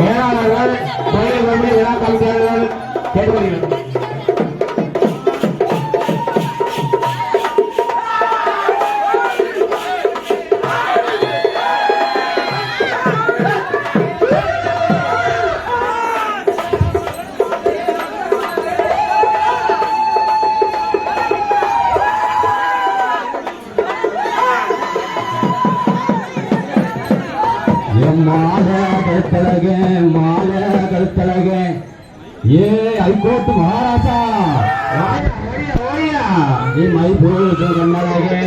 மேலாளர்கள் மாலகள் தலக மாலகள் தலக. ஏ ஐகோர்ட் மகாராசா. ஓடியா நீ மை போய் கண்ணழகே